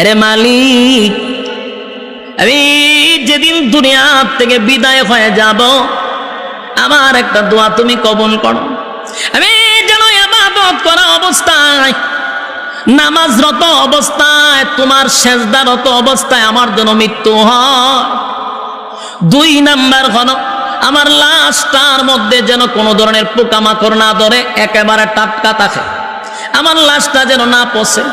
এরে মালিক, আমি যেদিন দুনিয়া থেকে বিদায় হয়ে যাব, আমার একটা দোয়া তুমি কবল করো। আমি যেন এবাদত করা অবস্থায়, নামাজরত অবস্থায়, তোমার সেজদারত অবস্থায় আমার যেন মৃত্যু হয়। দুই নাম্বার হলো, আমার লাশটার মধ্যে যেন কোনো ধরনের পোকামাকড় না ধরে, একেবারে টাটকা থাকে। আমার লাশটা যেন না পচে।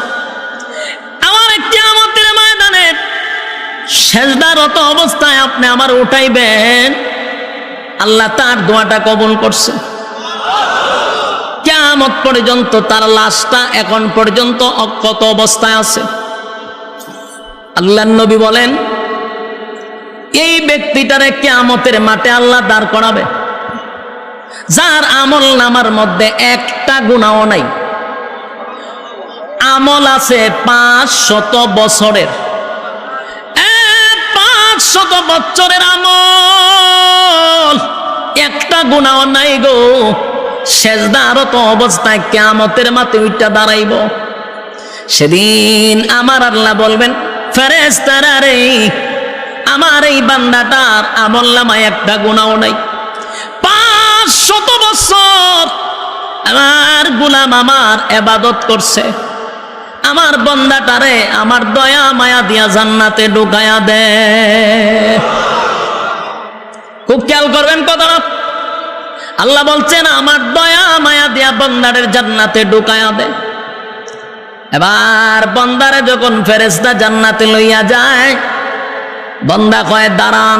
সেজদারত অবস্থায় আপনি আমার উঠাইবেন। আল্লাহ তার দোয়াটা কবল করছে। কেমত পর্যন্ত তার লাশটা এখন পর্যন্ত অক্ষত অবস্থায় আছে। আল্লাহ নবী বলেন, এই ব্যক্তিটারে কেয়ামতের মাঠে আল্লাহ দাঁড় করাবে। যার আমল নামার মধ্যে একটা গুণাও নাই। আমল আছে পাঁচ শত বছরের। শত বছরের আমল, একটা গুণাও নাই গো। শেষদারত অবস্থায় কেয়ামতের মাঠে উইটা দাঁড়াইব। সেদিন আমার আল্লাহ বলবেন ফেরেস্তারা রে, আমার এই বান্দাটার আমল নামায় একটা গুণাও নাই। পাঁচ শত বছর আমার গুলাম আমার এবাদত করছে। আমার বন্দাটারে আমার দয়া মায়া দিয়া জান্নাতে ঢুকায়া দে। খুব খেয়াল করবেন কথাটা। আল্লাহ বলছেন আমার দয়া মায়া দিয়া বন্দারের জান্নাতে ঢুকায়া দে। এবার বন্দারে যখন ফেরেস্তা জান্নাতে লইয়া যায়, বন্দা কয়, দাঁড়ান।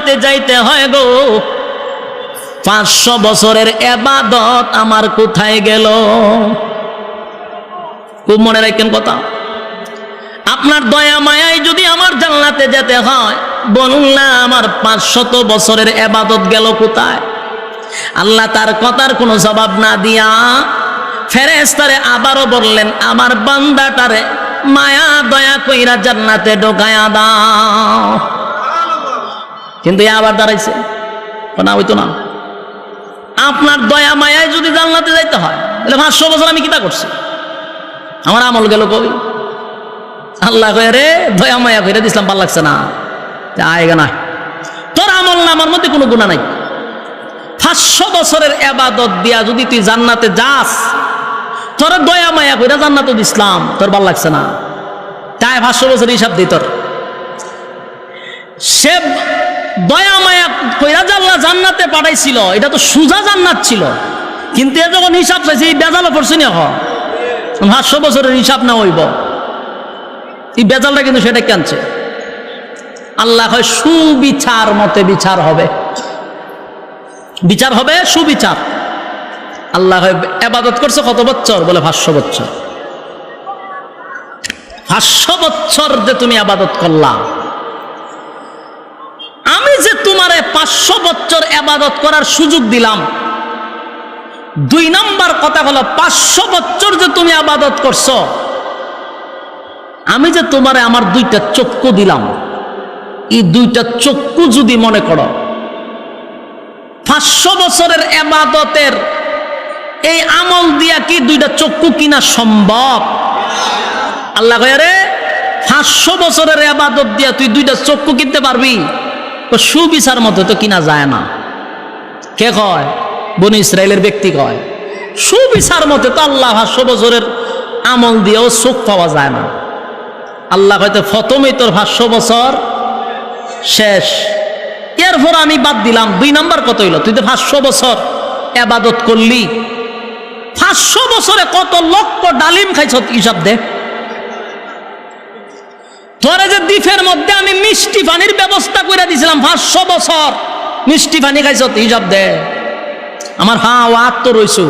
জান্নাতে যাইতে হয় গো। পাঁচশো বছরের এবাদত আমার কোথায় গেল? খুব মনে রাখেন কথা। আপনার দয়া মায়ায় যদি আমার জান্নাতে যেতে হয়, বলুন না আমার পাঁচশত বছরের এবাদত গেল কোথায়? আল্লাহ তার কথার কোনো জবাব না দিয়া ফেরেস্তারে আবারও বললেন, আমার বান্দাটারে মায়া দয়া কইরা জান্নাতে ঢোকায়া দাও। কিন্তু আবার দাঁড়াইছে। তো না, হইতো না। আপনার দয়া মায়ায় যদি জানলাতে যাইতে হয়, তাহলে পাঁচশো বছর আমি কিতা করছি? আমার আমল গেল কবি আল্লাহ কয়ে, রে, দয়া মায়া কইরা দিসলাম ভালো লাগছে না। আয়গা না। তোর আমল না, আমার মধ্যে কোনো গুণা নাই। পাঁচশো বছরের এবাদত দিয়া যদি তুই জান্নাতে যাস, তোর দয়া মায়া কইরা জান্নাতে দিসলাম তোর ভালো লাগছে না। তাই পাঁচশো বছর হিসাব দিই তোর। সে দয়া মায়া কইরা জাল্লা জান্নাতে পাঠাইছিল, এটা তো সুজা জান্নাত ছিল। কিন্তু এ যখন হিসাব চাইছে এই বেজালও পড়ছে না এখন পাঁচশো বছরের হিসাব না হইব। এই বেজালটা কিন্তু সেটা কেনছে আল্লাহ হয় সুবিচার মতে বিচার হবে। বিচার হবে সুবিচার। আল্লাহ হয় এবাদত করছে কত বছর? বলে পাঁচশো বছর। পাঁচশো বছর যে তুমি আবাদত করলা। পাঁচশো বছর এবাদত করার সুযোগ দিলাম। দুই নম্বর কথা হলো, পাঁচশো বছর যে তুমি আবাদত করছ, আমি যে তোমারে আমার দুইটা চক্ষু দিলাম, এই দুইটা চক্ষু যদি মনে করো, পাঁচশো বছরের এবাদতের এই আমল দিয়া কি দুইটা চক্ষু কিনা সম্ভব? আল্লাহ রে পাঁচশো বছরের এবাদত দিয়া তুই দুইটা চক্ষু কিনতে পারবি? সুবিচার মতো তো কিনা যায় না। কে কয়? বনি ইসরায়েলের ব্যক্তি কয়। সুবিচার মতে তো আল্লাহ পাঁচশো বছরের আমল দিয়েও চোখ পাওয়া যায় না। আল্লাহ হয়তো প্রথমেই তোর পাঁচশো বছর শেষ। এরপর আমি বাদ দিলাম, দুই নাম্বার কত হইল, তুই তো পাঁচশো বছর এবাদত করলি। পাঁচশো বছরে কত লক্ষ ডালিম খাইছ হিসাব দে। তোরে যে দ্বীপের মধ্যে আমি মিষ্টি পানির ব্যবস্থা করে দিয়েছিলাম পাঁচশো বছর, মিষ্টি পানি খাইছ হিসাব দে। আমার হা ও আত্ম রইছু।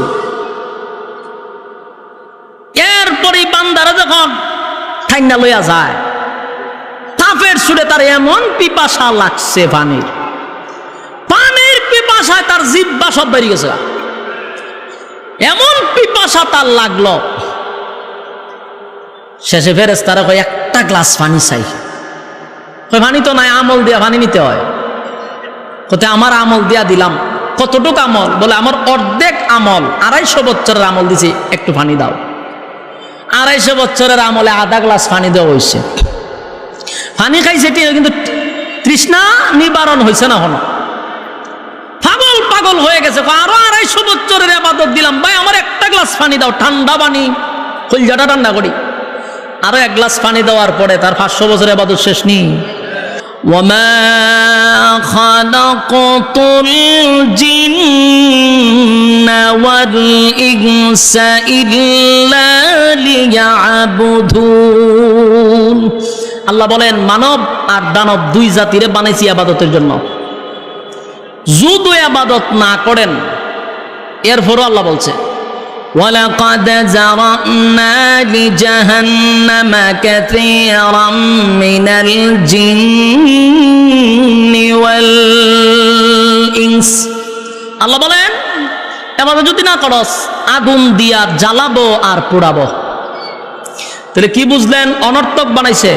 এরপরে বান্দারা যখন ঠান্ডা লইয়া যায়, তাপের সুরে তার এমন পিপাসা লাগছে পানির। পানির পিপাসায় তার জিব্বা সব বেরিয়ে গেছে। এমন পিপাসা তার লাগল। শেষে ফেরেস তারা কয় একটা গ্লাস পানি চাই। পানি তো নাই, আমল দিয়া পানি নিতে হয়। কোথায় আমার আমল দিয়া দিলাম। কতটুক আমল? বলে, আমার অর্ধেক আমল, আড়াইশো বছরের আমল দিছি, একটু পানি দাও। আড়াইশো বছরের আমলে আধা গ্লাস পানি দেওয়া হয়েছে পানি খাইছে কিন্তু তৃষ্ণা নিবারণ হয়েছে না হলো পাগল পাগল হয়ে গেছে। আরও আড়াইশো বছরের আবাদত দিলাম। ভাই, আমার একটা গ্লাস পানি দাও, ঠান্ডা পানি। কলজাটা ঠান্ডা করি। আরো এক গ্লাস পানি দেওয়ার পরে তার পাঁচশো বছরের আবাদত শেষ নেই وما خلقت الجن والإنس إلا ليعبدون আল্লাহ বলেন মানব আর দানব দুই জাতিরে বানাইছি আবাদতের জন্য যদি আবাদত না করেন এরপরও আল্লাহ বলছে ولقد زرأنا لجهنم كثيرا من الجن والإنس আল্লাহ বলেন এবার যদি না করস আগুন দিয়া জ্বালাবো আর পোড়াবো তাহলে কি বুঝলেন অনর্থক বানাইছে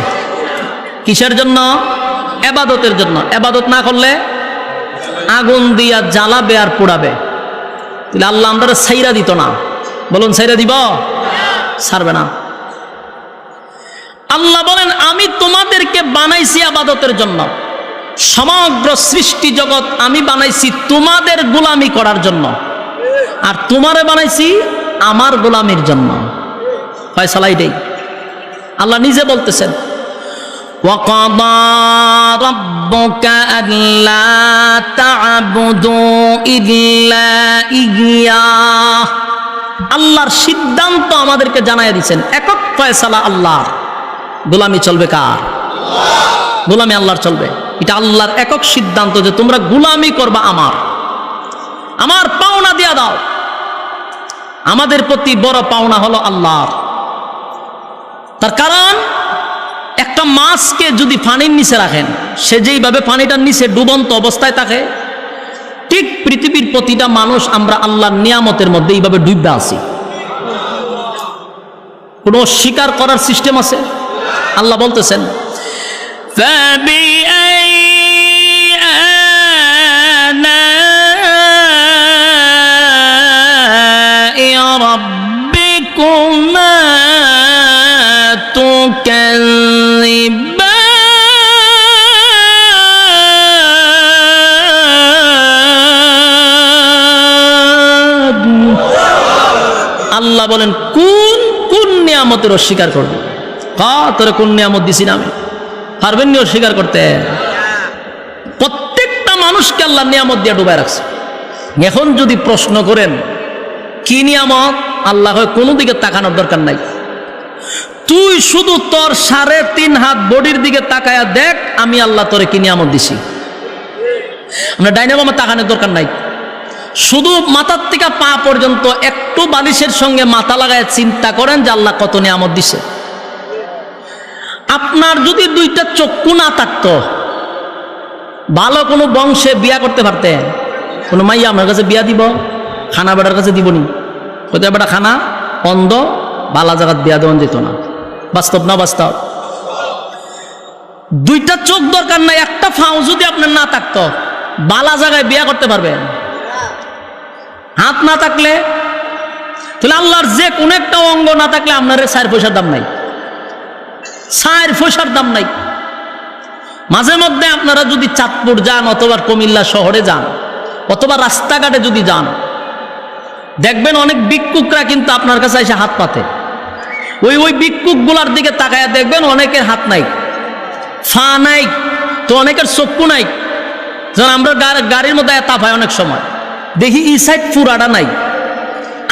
কিসের জন্য এবাদতের জন্য এবাদত না করলে আগুন দিয়া জ্বালাবে আর পোড়াবে তাহলে আল্লাহ আমরা সাইরা দিত না বলুন সাইরা দিব ছাড়বে না আল্লাহ বলেন আমি তোমাদেরকে বানাইছি আবাদতের জন্য সমগ্র সৃষ্টি জগৎ আমি বানাইছি তোমাদের গোলামি করার জন্য আর তোমারে বানাইছি আমার গোলামির জন্য ফয়সালা এটাই আল্লাহ নিজে বলতেছেন وقضى ربك ألا تعبدوا إلا إياه আল্লাহর সিদ্ধান্ত আমাদেরকে জানাই দিচ্ছেন একক ফয়সালা আল্লাহর। গোলামি চলবে কার? গোলামি আল্লাহর চলবে। এটা আল্লাহর একক সিদ্ধান্ত যে তোমরা গোলামি করবা আমার। আমার পাওনা দিয়া দাও। আমাদের প্রতি বড় পাওনা হলো আল্লাহর। তার কারণ, একটা মাছকে যদি পানির নিচে রাখেন, সে যেইভাবে পানিটার নিচে ডুবন্ত অবস্থায় থাকে ঠিক পৃথিবীর প্রতিটা মানুষ আমরা আল্লাহর নিয়ামতের মধ্যে এইভাবে ডুববে আছি। কোনো স্বীকার করার সিস্টেম আছে? আল্লাহ বলতেছেন আল্লাহ বলেন, কোন কোন নিয়ামতের অস্বীকার করবে? কা, তোরে কোন নিয়ামত দিছি না আমি। পারবেন নি অস্বীকার করতে? প্রত্যেকটা মানুষকে আল্লাহ নিয়ামত দিয়ে ডুবাই রাখছে। এখন যদি প্রশ্ন করেন, কি নিয়ামত? আল্লাহ হয় কোনো দিকে তাকানোর দরকার নাই। তুই শুধু তোর সাড়ে তিন হাত বডির দিকে তাকায়া দেখ, আমি আল্লাহ তোরে কি নিয়ামত দিছি? আমরা ডাইনামামা তাকানোর দরকার নাই। শুধু মাথার থেকে পা পর্যন্ত একটু বালিশের সঙ্গে মাথা লাগায় চিন্তা করেন যে আল্লাহ কত নিয়ামত দিছে। আপনার যদি দুইটা চক্ষু না থাকতো, ভালো কোনো বংশে বিয়া করতে পারতেন। কোনো মাইয়া আপনার কাছে বিয়া দিব? খানা বেটার কাছে দিবনি? কোথায় বেটা, খানা অন্ধ বালা জাগাত বিয়া দেওয়ান যেত না। বাস্তব না বাস্তব? দুইটা চোখ দরকার নাই, একটা ফাও যদি আপনার না থাকতো, বালা জায়গায় বিয়া করতে পারবেন। হাত না থাকলে? তাহলে আল্লাহর যে কোন একটা অঙ্গ না থাকলে আপনার সার পয়সার দাম নাই। সার পয়সার দাম নাই। মাঝে মধ্যে আপনারা যদি চাঁদপুর যান অথবা কুমিল্লা শহরে যান, অথবা রাস্তাঘাটে যদি যান, দেখবেন অনেক ভিক্ষুকরা কিন্তু আপনার কাছে এসে হাত পাতে। ওই ওই ভিক্ষুকগুলার দিকে তাকায় দেখবেন অনেকের হাত নাই, ফা নাই, তো অনেকের চক্ষু নাই। যেমন আমরা গাড়ির মধ্যে এতা পাই অনেক সময়। দেখি ই সাইড পুরাটা নাই।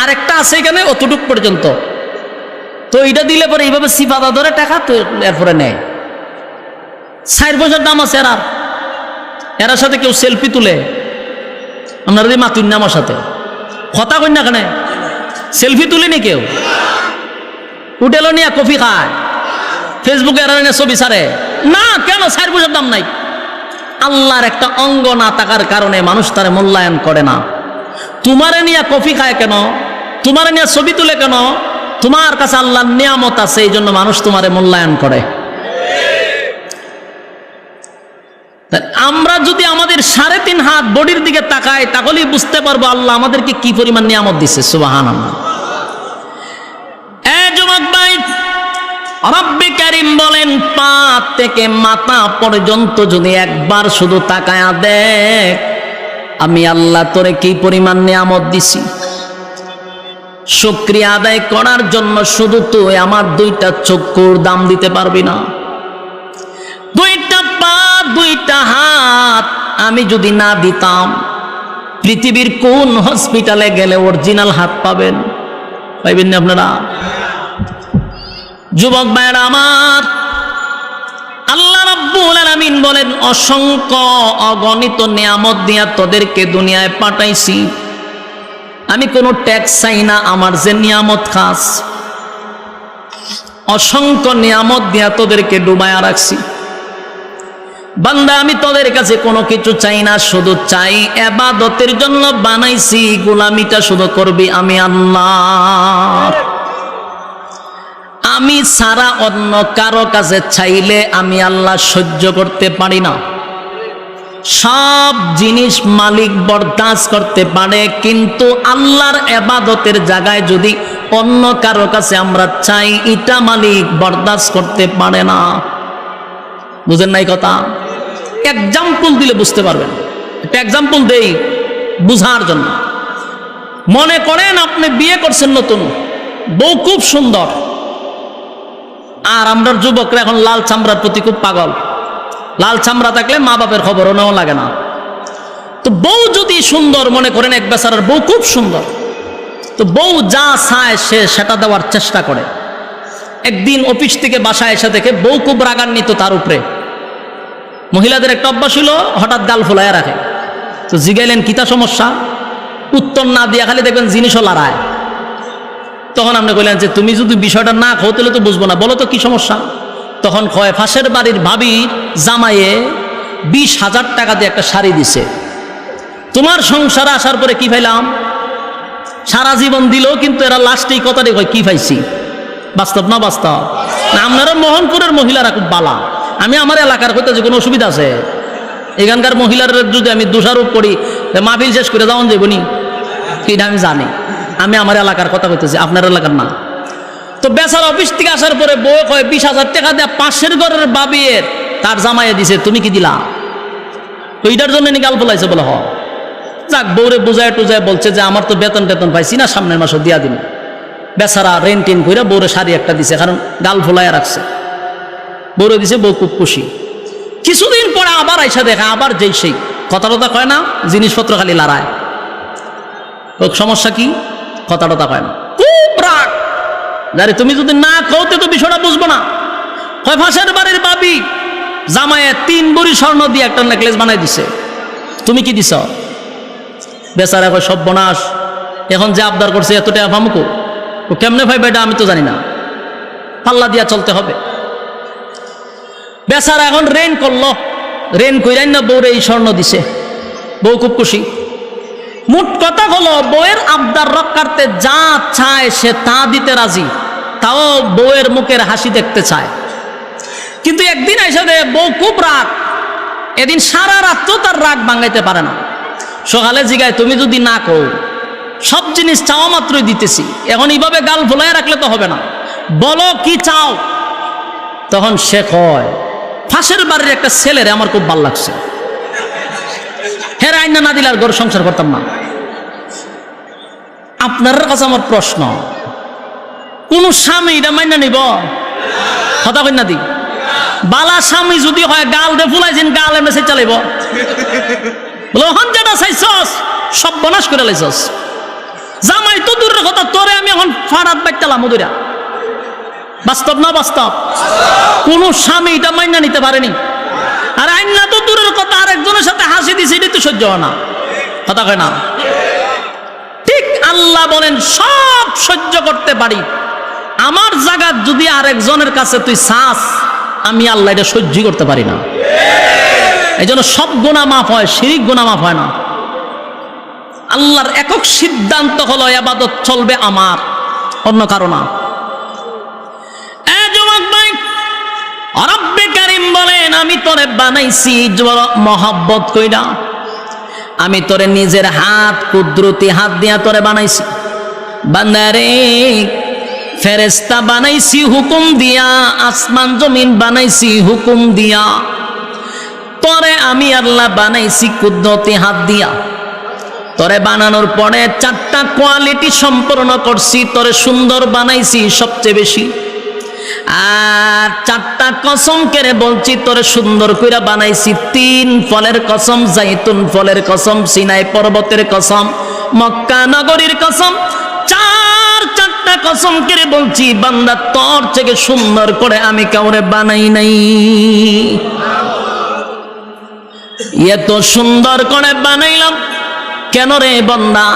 আরেকটা আছে এখানে অতটুক পর্যন্ত। তো এইটা দিলে পরে এইভাবে সিপাদা ধরে টাকা তো এরপরে নেয়। ষাট পয়সার দাম আছে এরার এরার সাথে কেউ সেলফি তুলে। আপনারা যদি মাতুন না আমার সাথে। কথা কই না কেন? সেলফি তুলিনি কেউ? হোটেলও নিয়ে কফি খায়। ফেসবুকে এরা ছবি ছাড়ে। না, কেন? ষাট পয়সার দাম নাই। আল্লাহর একটা অঙ্গ না থাকার কারণে মানুষ তার মূল্যায়ন করে না। তোমারে নিয়ে কফি খায় কেন? তোমারে নিয়ে ছবি তুলে কেন? তোমার কাছে আল্লাহর নিয়ামত আছে, এই জন্য মানুষ তোমারে মূল্যায়ন করে। আমরা যদি আমাদের সাড়ে তিন হাত বডির দিকে তাকাই, তাহলেই বুঝতে পারব আল্লাহ আমাদেরকে কি পরিমাণ নিয়ামত দিচ্ছে সুবাহান আল্লাহ এ যুবক ভাই রব্বে কারিম বলেন পা থেকে মাথা পর্যন্ত যদি একবার শুধু তাকায়া দেখ, আমি আল্লাহ তোরে কি পরিমাণ নিয়ামত দিছি? শুক্রিয়া আদায় করার জন্য শুধু তুই আমার দুইটা চক্ষুর দাম দিতে পারবি না। দুইটা পা, দুইটা হাত আমি যদি না দিতাম, পৃথিবীর কোন হসপিটালে গেলে অরিজিনাল হাত পাবেন? পাইবেন না আপনারা? যুবক ভাইরা আমার, আল্লাহ রাব্বুল আলামিন বলেন, অসংখ্য অগণিত নিয়ামত দিয়া তোদেরকে দুনিয়ায় পাঠাইছি। আমি কোনো ট্যাক্স চাই না, আমার যে নিয়ামত খাস। অসংখ্য নিয়ামত দিয়া তোদেরকে ডুবায়া রাখছি। বান্দা, আমি তোদের কাছে কোনো কিছু চাই না, শুধু চাই এবাদতের জন্য বানাইছি, গোলামিটা শুধু করবি আমি আল্লাহ। আমি সারা অন্য কারও কাছে চাইলে আমি আল্লাহ সহ্য করতে পারি না। সব জিনিস মালিক বরদাস্ত করতে পারে, কিন্তু আল্লাহর এবাদতের জায়গায় যদি অন্য কারও কাছে আমরা চাই, এটা মালিক বরদাস্ত করতে পারে না। বুঝেন নাই কথা? এক্সাম্পল দিলে বুঝতে পারবেন। একটা এক্সাম্পল দেই বুঝার জন্য। মনে করেন আপনি বিয়ে করছেন নতুন, বউ খুব সুন্দর। আর আমরার যুবকরা এখন লাল চামড়ার প্রতি খুব পাগল। লাল চামড়া থাকলে মা বাপের খবরও নেওয়া লাগে না। তো বউ যদি সুন্দর মনে করেন, এক বেচারার বউ খুব সুন্দর। তো বউ যা চায় সে সেটা দেওয়ার চেষ্টা করে। একদিন অফিস থেকে বাসায় এসে দেখে বউ খুব রাগান্বিত তার উপরে। মহিলাদের একটা অভ্যাস হলো হঠাৎ গাল ফোলাইয়া রাখে। তো জিগাইলেন, কিতা সমস্যা? উত্তর না দিয়া খালি দেখবেন জিনিসও লড়ায়। তখন আপনি বললেন যে তুমি যদি বিষয়টা না খাও তাহলে তো বুঝব না। বলো তো কি সমস্যা? তখন কয় ফাঁসের বাড়ির ভাবি জামাইয়ে বিশ হাজার টাকা দিয়ে একটা শাড়ি দিছে। তোমার সংসারে আসার পরে কি পাইলাম? সারা জীবন দিল, কিন্তু এরা লাস্টে এই কথাটি কয়, কি পাইছি? বাস্তব না বাস্তব? না, আপনারা মোহনপুরের মহিলারা খুব বালা। আমি আমার এলাকার হইতে যে কোনো অসুবিধা আছে? এখানকার মহিলার যদি আমি দোষারোপ করি, মাহফিল শেষ করে যাওয়ান যাবনি এটা আমি জানি। আমি আমার এলাকার কথা কইতেছি, আপনার এলাকার না। তো বেচার অফিস থেকে আসার পরে বউ কয়, বিশ হাজার টাকা দেয়া পাশের ঘরের বাবিয়ের তার জামাইয়ে দিছে, তুমি কি দিলা? ওইটার জন্য গাল বলাইছে বলে, হ। যাক, বউরে বুঝায় টুজায় বলছে যে, আমার তো বেতন টেতন পাইছি না, সামনের মাসও দিয়া দিন। বেচারা রেন টেন করে বউরে শাড়ি একটা দিছে, কারণ গাল ফোলাইয়া রাখছে। বউরে দিছে, বউ খুব খুশি। কিছুদিন পরে আবার আইসা দেখা, আবার যেই সেই। কথা টথা কয় না, জিনিসপত্র খালি লড়ায়। সমস্যা কি? কথা টথা কয় না। খুব রাগ যারে তুমি যদি না কওতে তো বিষয়টা বুঝব না। হয় ফাঁসের বাড়ির বাবি জামায়ে তিন বড়ি স্বর্ণ দিয়ে একটা নেকলেস বানাই দিছে। তুমি কি দিছ? বেচারা কয় সব বনাস এখন যে আবদার করছে এত টাকা ভামুকো ও কেমনে ভাই বেটা আমি তো জানি না। পাল্লা দিয়া চলতে হবে। বেচারা এখন রেন করল। রেন কইরাই না বউরে এই স্বর্ণ দিছে। বউ খুব খুশি। মোট কথা হলো, বউয়ের আবদার রক্ষার্থে যা চায় সে তা দিতে রাজি, তাও বউয়ের মুখের হাসি দেখতে চায়। কিন্তু একদিন এসে বউ খুব রাগ। এদিন সারা রাত্র তার রাগ ভাঙাইতে পারে না। সকালে জিগায়, তুমি যদি না কো সব জিনিস চাওয়া মাত্রই দিতেছি, এখন এইভাবে গাল ভোলাই রাখলে তো হবে না। বলো কি চাও? তখন সে কয়, ফাঁসের বাড়ির একটা ছেলেরে আমার খুব ভালো লাগছে। হ্যাঁ আইনা না দিলে আর ঘর সংসার করতাম না। আপনার কাছে আমার প্রশ্ন, কোন স্বামী এটা মাইনা নিব? কথা কন্যা দি। বালা স্বামী যদি হয়, গাল দে ফুলাইছেন, গাল এমনি সে চালাইব বলে, হন যেটা চাইছস, সব বনাশ করে লাইছস। জামাই তো দূরের কথা, তোরে আমি এখন ফাড়াত বাইতালাম মধুরা বাস্তব না বাস্তব? কোন স্বামী এটা মাইনা নিতে পারেনি। আর আইনা তো কথা আরেকজনের সাথে হাসি দিছে, এটা তো সহ্য হয় না। কথা কয় না? ঠিক আল্লাহ বলেন, সব সহ্য করতে পারি। আমার জায়গা যদি আরেকজনের কাছে তুই চাস, আমি আল্লাহ এটা সহ্য করতে পারি না। এই জন্য সব গুণা মাফ হয়, শিরিক গুণা মাফ হয় না। আল্লাহর একক সিদ্ধান্ত হলো এবাদত চলবে আমার, অন্য কারও না। বলেন, আমি তোরে বানাইছি মহাব্বত কইরা। আমি তোরে নিজের হাত, কুদরতি হাত দিয়া তোরে বানাইছি। বান্দারে ফেরেস্তা বানাইছি, হুকুম দিয়া। আসমান, জমিন বানাইছি, হুকুম দিয়া। তরে আমি আল্লাহ বানাইছি কুদরতি হাত দিয়া। তরে বানানোর পরে চারটা কোয়ালিটি সম্পূর্ণ করছি, তরে সুন্দর বানাইছি সবচেয়ে বেশি। আর চারটা কসম কেড়ে বলছি, তোরে সুন্দর কইরা বানাইছি। তিন ফলের কসম, জাইতুন ফলের কসম, সিনাই পর্বতের কসম, মক্কা নগরীর কসম। চার চারটা কসম কেড়ে বলছি, বান্দা তোর থেকে সুন্দর করে আমি কাউরে বানাই নাই। এত সুন্দর করে বানাইলাম। কেন রে বন্দা?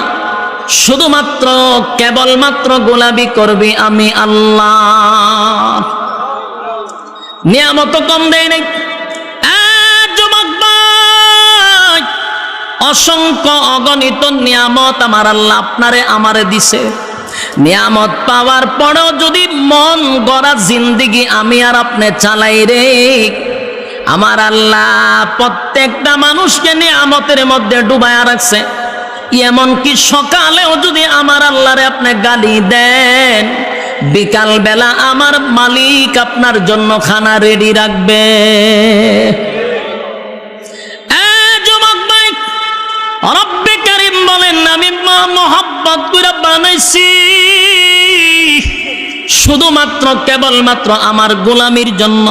শুধুমাত্র কেবলমাত্র গোলাপি করবি আমি আল্লাহ। নিয়ামত কম দেয় নাই। অসংখ্য অগণিত নিয়ামত আমার আল্লাহ আপনারে আমারে দিছে। নিয়ামত পাওয়ার পরেও যদি মন গড়া জিন্দিগি আমি আর আপনি চালাই রে, আমার আল্লাহ প্রত্যেকটা মানুষকে নিয়ামতের মধ্যে ডুবায়া রাখছে। এমনকি সকালেও যদি আমার আল্লাহরে আপনি গালি দেন বিকাল বেলা আমার মালিক আপনার জন্য খানা রেডি রাখবে। শুধুমাত্র কেবলমাত্র আমার গোলামির জন্য।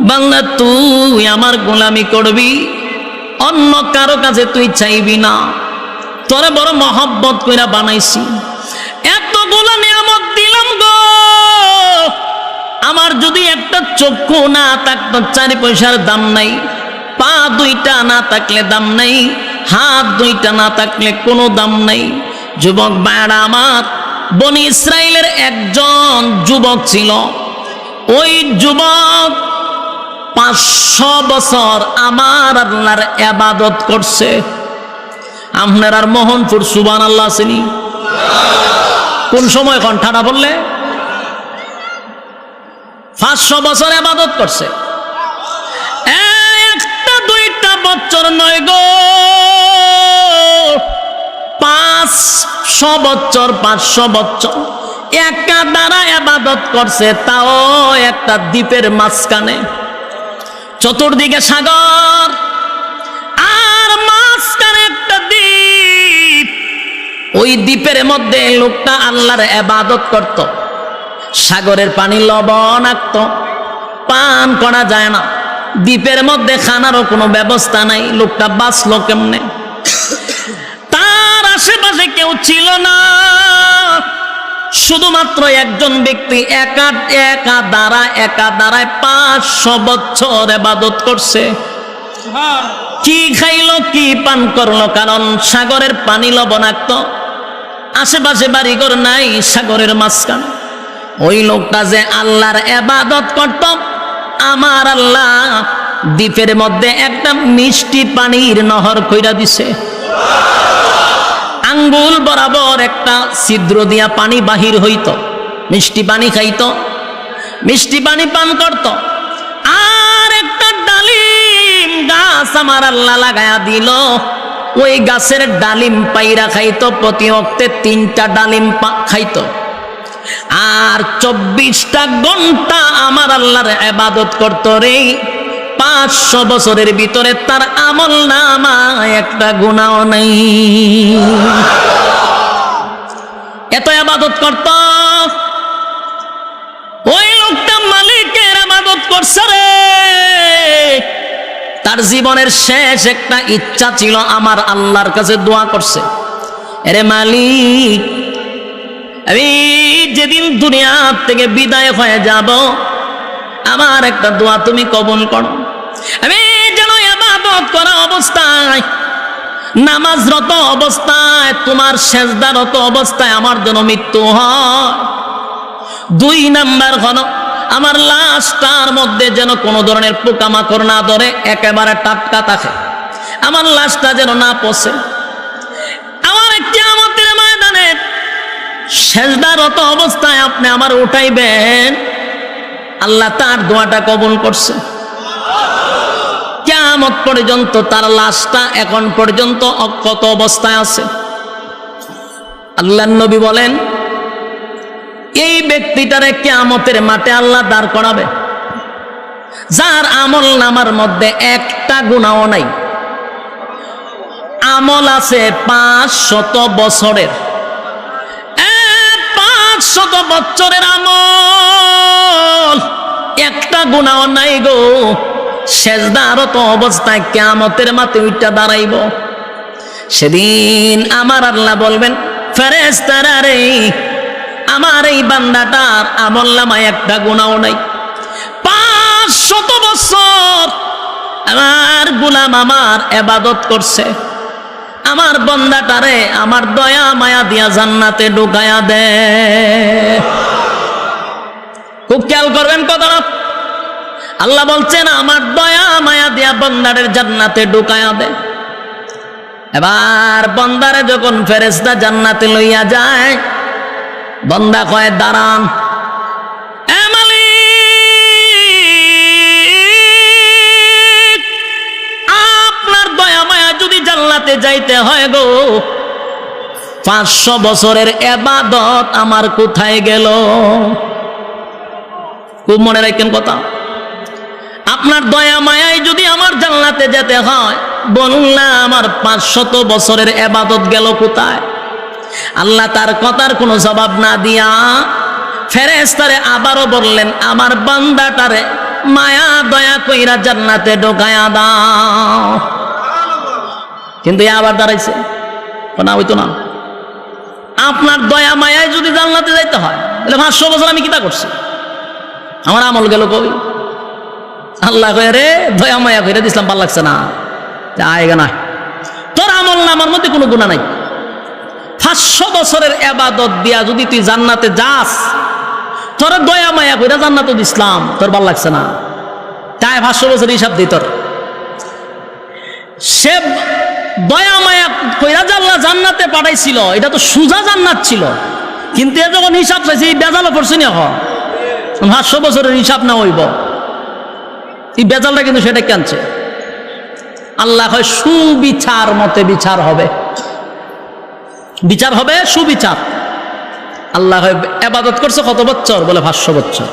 বাংলা তুই আমার গোলামি করবি, অন্য কারও কাছে তুই চাইবি না। তোরে বড় মহব্বত কইরা বানাইছি। এতগুলো নিয়ামত দিলাম গো। আমার যদি একটা চক্ষু না থাকতো, চারি পয়সার দাম নাই। পা দুইটা না থাকলে দাম নাই। হাত দুইটা না থাকলে কোনো দাম নাই। যুবক বায়রা আমার, বনি ইসরায়েলের একজন যুবক ছিল। ওই যুবক পাঁচশো বছর আমার আল্লাহর এবাদত করছে। আপনার আর মোহনপুর সুবান আল্লাহ আসেনি কোন সময় ঠাডা বললে পাঁচশো বছর আবাদত করছে। একটা, দুইটা বছর নয় গো। পাঁচশো বছর পাঁচশো বছর। একা দ্বারা আবাদত করছে, তাও একটা দ্বীপের মাঝখানে। চতুর্দিকে সাগর। আর মাঝখানে ওই দ্বীপের মধ্যে লোকটা আল্লাহর এবাদত করত। সাগরের পানি লবণ লবণাক্ত পান করা যায় না। দ্বীপের মধ্যে খানারও কোনো ব্যবস্থা নাই। লোকটা বাঁচলো কেমনে? তার আশেপাশে কেউ ছিল না। শুধুমাত্র একজন ব্যক্তি একা একা দ্বারা একা দ্বারায় পাঁচশো বছর এবাদত করছে। কি খাইলো কি পান করল? কারণ সাগরের পানি লবণাক্ত আশেপাশে বাড়িঘর নাই, সাগরের মাঝখানে। ওই লোকটা যে আল্লাহর এবাদত করত, আমার আল্লাহ দ্বীপের মধ্যে একটা মিষ্টি পানির নহর কইরা দিছে। আঙ্গুল বরাবর একটা ছিদ্র দিয়া পানি বাহির হইত, মিষ্টি পানি খাইত, মিষ্টি পানি পান করত। আর একটা ডালিম গাছ আমার আল্লাহ লাগায়া দিল। ওই গাছের ডালিম পাইরা খাইতো, প্রতি অক্তে তিনটা ডালিম খাইতো। আর চব্বিশটা ঘণ্টা আমার আল্লাহর এবাদত করত রে। পাঁচশো বছরের ভিতরে তার আমল নামা একটা গুণাও নেই। এত আবাদত করত। ওই লোকটা মালিকের আবাদত করছে রে। তার জীবনের শেষ একটা ইচ্ছা ছিল আমার আল্লাহর কাছে দোয়া করছে। এরে মালিক, আমি যেদিন দুনিয়া থেকে বিদায় হয়ে যাব, আমার একটা দোয়া তুমি কবুল করো। আমি যেন এবাদত করা অবস্থায়, নামাজরত অবস্থায়, তোমার সেজদারত অবস্থায় আমার যেন মৃত্যু হয়। দুই নাম্বার হলো আমার লাশটার মধ্যে যেন কোনো ধরনের পোকামাকড় না ধরে, একেবারে টাটকা থাকে। আমার লাশটা যেন না পচে। আমার একটি আমাদের ময়দানে সেজদারত অবস্থায় আপনি আমার উঠাইবেন। আল্লাহ তার দোয়াটা কবুল করছে। কেয়ামত পর্যন্ত তার লাশটা এখন পর্যন্ত অক্ষত অবস্থায় আছে। আল্লাহ নবী বলেন এই ব্যক্তিটারে কেয়ামতের মাঠে আল্লাহ দাঁড় করাবে। যার আমল নামার মধ্যে একটা গুণাও নাই। আমল আছে পাঁচ শত বছরের। পাঁচ শত বছরের আমল। একটা গুণাও নাই গো। শেষদারত অবস্থায় কেয়ামতের মাতে উইটা দাঁড়াইব। সেদিন আমার আল্লাহ বলবেন ফেরেস্তারা রে আমার এই বান্দাটার আমল নামায় একটা গুণাও নাই। পাঁচ শত বছর আমার গুলাম আমার এবাদত করছে। আমার বন্দাটারে আমার দয়া মায়া দিয়া জান্নাতে ঢুকায়া দে। খুব খেয়াল করবেন কথাটা। আল্লাহ বলছেন, আমার দয়া মায়া দিয়া বন্দারের জান্নাতে ঢুকায়া দে। এবার বন্দারে যখন ফেরেস্তা জান্নাতে লইয়া যায় বন্দা কয়, দাঁড়ান। আপনার দয়া মায়া যদি জান্নাতে যাইতে হয় গো, পাঁচশো বছরের এবাদত আমার কোথায় গেল? মনে আপনার দয়া যদি আমার যেতে হয়, বলুন না আমার পাঁচশত বছরের এবাদত গেল কোথায়? আল্লাহ তার কথার কোনো জবাব না দিয়া ফেরেস্তারে আবারও বললেন, আমার বান্দাটারে মায়া দয়া কইরা জান্নাতে ঢোকায়া দাও। কিন্তু আবার দাঁড়াইছে। না, হইতো না। আপনার দয়া মায়ায় যদি জান্নাতে যাইতে হয়, তাহলে পাঁচশো বছর আমি কিতা করছি? আমার আমল গেল কবি আল্লাহ কয়ে রে দয়া মায়া কইরা দিসলাম ভালো লাগছে না। আয়গা না। তোর আমল না, আমার মধ্যে কোনো গুণা নাই। পাঁচশো বছরের এবাদত দিয়া যদি তুই জান্নাতে যাস, তোর দয়া মায়া কইরা জান্নাত ইসলাম, তোর ভালো লাগছে না। তাই পাঁচশো বছর হিসাব দিই তোর। সে দয়া মায়া কইরা জাল্লা জান্নাতে পাঠাইছিল, এটা তো সুজা জান্নাত ছিল। কিন্তু এ যখন হিসাব চাইছে, এই বেজালও পড়ছি না পাঁচশো বছরের হিসাব না হইব। এই বেজালটা কিন্তু সেটা কানছে? আল্লাহ হয় সুবিচার মতে বিচার হবে। বিচার হবে, সুবিচার। আল্লাহ এবাদত করছে কত বছর? বলে পাঁচশো বছর।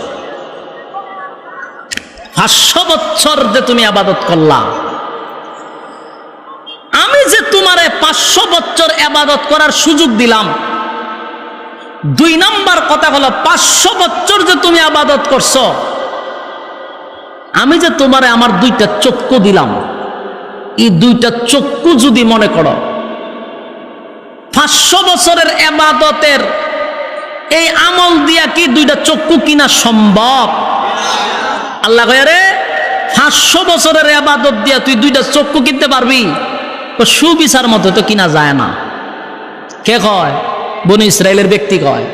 পাঁচশো বছর যে তুমি আবাদত করলা। আমি যে তোমারে পাঁচশো বছর আবাদত করার সুযোগ দিলাম, দুই নাম্বার কথা হলো, পাঁচশো বছর যে তুমি আবাদত করছ, আমি যে তোমারে আমার দুইটা চক্ষু দিলাম। এই দুইটা চক্ষু যদি মনে করো পাঁচশো বছরের এবাদতের এই আমল দিয়া কি দুইটা চক্ষু কিনা সম্ভব? আল্লাহ রে পাঁচশো বছরের এবাদত দিয়া তুই দুইটা চক্ষু কিনতে পারবি? সুবিচার মতো তো কিনা যায় না। কে কয়? বনি ইসরায়েলের ব্যক্তি কয়,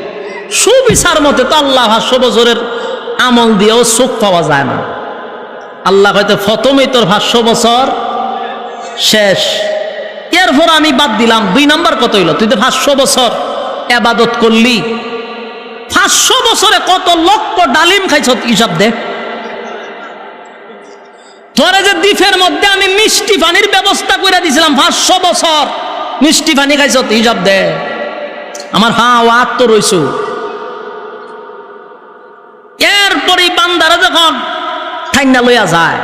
সুবিচার মতে তো আল্লাহ পাঁচশো বছরের আমল দিয়েও চোখ পাওয়া যায় না। আল্লাহ হয়তো প্রথমেই তোর পাঁচশো বছর শেষ। এরপর আমি বাদ দিলাম, দুই নাম্বার কত হইল? তুই তো পাঁচশো বছর এবাদত করলি। পাঁচশো বছরে কত লক্ষ ডালিম খাইছ হিসাব দে। তোরে যে দ্বীপের মধ্যে আমি মিষ্টি পানির ব্যবস্থা করে দিয়েছিলাম পাঁচশো বছর মিষ্টি পানি খাইছ হিসাব দে। আমার হা এরপরে বান্দারা যখন ঠান্ডা লইয়া যায়,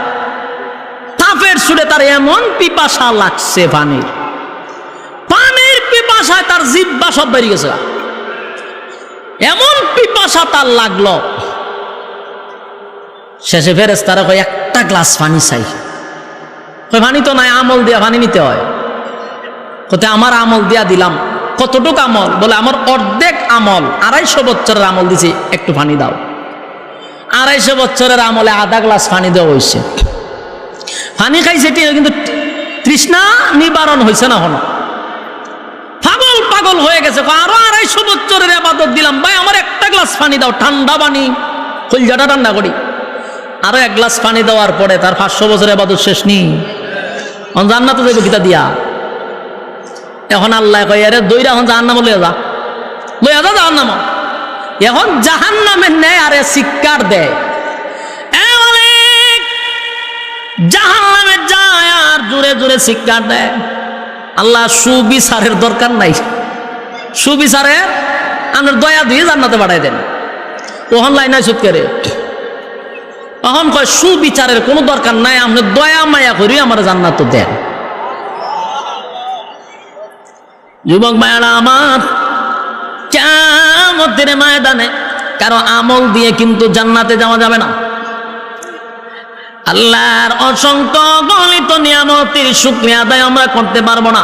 তাপের সুরে তার এমন পিপাসা লাগছে পানির। পিপাসায় তার জিব্বা সব বেরিয়ে গেছে। এমন পিপাসা তার লাগল। শেষে ফেরেস তারা কয়, একটা গ্লাস পানি চাই। কই পানি তো নাই, আমল দিয়া পানি নিতে হয়। কোথায় আমার আমল দিয়া দিলাম। কতটুক আমল? বলে, আমার অর্ধেক আমল, আড়াইশো বছরের আমল দিছি, একটু পানি দাও। আড়াইশো বছরের আমলে আধা গ্লাস পানি দেওয়া হয়েছে পানি খাইছে কিন্তু তৃষ্ণা নিবারণ হয়েছে না হন। পাগল হয়ে গেছে। আরও আড়াইশো বছরের আবাদত দিলাম। ভাই আমার একটা গ্লাস পানি দাও ঠান্ডা পানি। কলজাটা ঠান্ডা করি। আরও এক গ্লাস পানি দেওয়ার পরে তার পাঁচশো বছরের আবাদত শেষ নি। জান্নাত যাইব গীতা দিয়া? এখন আল্লাহ কই আরে দইরা এখন জাহান্নাম লইয়া যা। লইয়া যা জাহান্নাম? এখন জাহান্নামের নেয় আরে শিক্ষার দেয়। মালিক, যায় আর জোরে জোরে শিক্ষা দেয়। আল্লাহ সুবিচারের দরকার নাই। সুবিচারের আপনার দয়া দিয়ে জান্নাতে বাড়াই দেন। ওহন লাইন সুদ করে অহন কয়, সুবিচারের কোনো দরকার নাই, আপনি দয়া মায়া করি আমার জান্নাত দেন। যুবক মায়ারা আমার কেমতের ময়দানে কারও আমল দিয়ে কিন্তু জান্নাতে যাওয়া যাবে না। আল্লাহর অসংখ্য গলিত নিয়ামতির শুক্রিয়া আদায় আমরা করতে পারব না।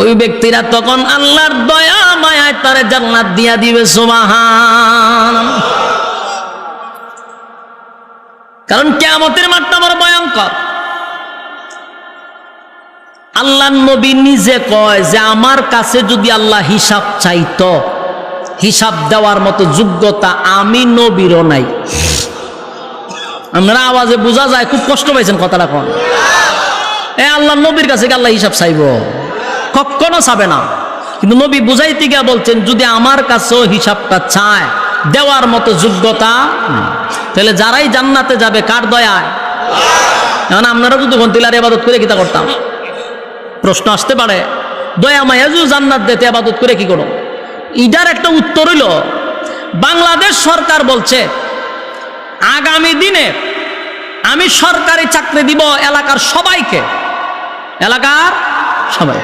ওই ব্যক্তিরা তখন আল্লাহর দয়া মায়ায় তারে জান্নাত দিয়া দিবে, সুবাহান। কারণ কেয়ামতের মাঠটা বড় ভয়ঙ্কর। আল্লাহ নবী নিজে কয় যে, আমার কাছে যদি আল্লাহ হিসাব চাইতো, হিসাব দেওয়ার মতো যোগ্যতা আমি নবীরও নাই। আপনারা আওয়াজে বোঝা যায়, খুব কষ্ট পাইছেন কথাটা কোন এ আল্লাহ নবীর কাছে আল্লাহ হিসাব চাইব? কখনো চাবে না। কিন্তু নবী বুঝাইতে গিয়া বলছেন, যদি আমার কাছেও হিসাবটা চায়, দেওয়ার মতো যোগ্যতা তাহলে যারাই জান্নাতে যাবে, কার দয়ায়? এখন আপনারা যদি গন্তিলার এবাদত করে কিতা করতাম। প্রশ্ন আসতে পারে, দয়া মায়া যদি জান্নাত দিতে আবাদত করে কি করো ইটার একটা উত্তর হইল, বাংলাদেশ সরকার বলছে, আগামী দিনে আমি সরকারি চাকরি দিব এলাকার সবাইকে। এলাকার সবাই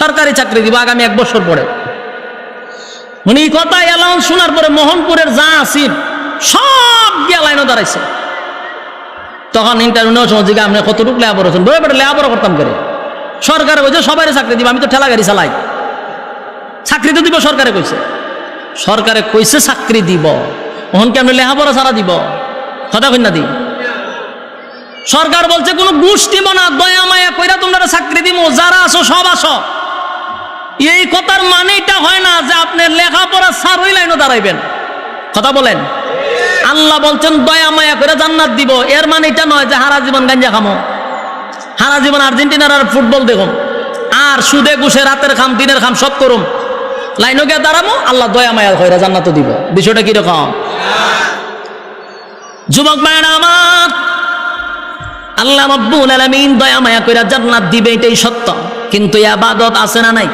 সরকারি চাকরি দিব আগামী এক বছর পরে। উনি কথা অ্যালাউন্স শোনার পরে মোহনপুরের যা আসিন সব গিয়া লাইনও দাঁড়াইছে। তখন ইন্টারভিউ নেওয়ার সময় আপনি কতটুকু লেবার আছেন বই বেটা লেবার করতাম করে। সরকারে বলছে সবাই চাকরি দিব, আমি তো ঠেলা গাড়ি চালাই। চাকরি তো দিব, সরকারে কইছে। সরকারে কইছে, চাকরি দিব। ওহন কেমন লেহাপড়া সারা দিব? কথা না দি। সরকার বলছে, কোনো ঘুষ দিব না দয়া মায়া কইরা তোমরা চাকরি দিব যারা আসো সব আসো এই কথার মানেটা হয় না যে আপনি লেখাপড়া সার ওই লাইনও দাঁড়াইবেন। কথা বলেন। আল্লাহ বলছেন, দয়া, মায়া করে জান্নাত দিব। এর মানে এটা নয় যে হারা জীবন গাঞ্জা খামো। হারা জীবন আর্জেন্টিনার আর ফুটবল দেখুন। আর সুদে গুসে রাতের খাম, দিনের খাম সব করুম। লাইনও গিয়ে দাঁড়াবো আল্লাহ দয়া, মায়া কইরা জান্নাতও দিব। বিষয়টা কীরকম? যুবক মায়েরা আমার, আল্লাহ রব্বুল আলামিন দয়া, মায়া কইরা জান্নাত দিবে, এটাই সত্য। কিন্তু আবাদত আছে না নাই?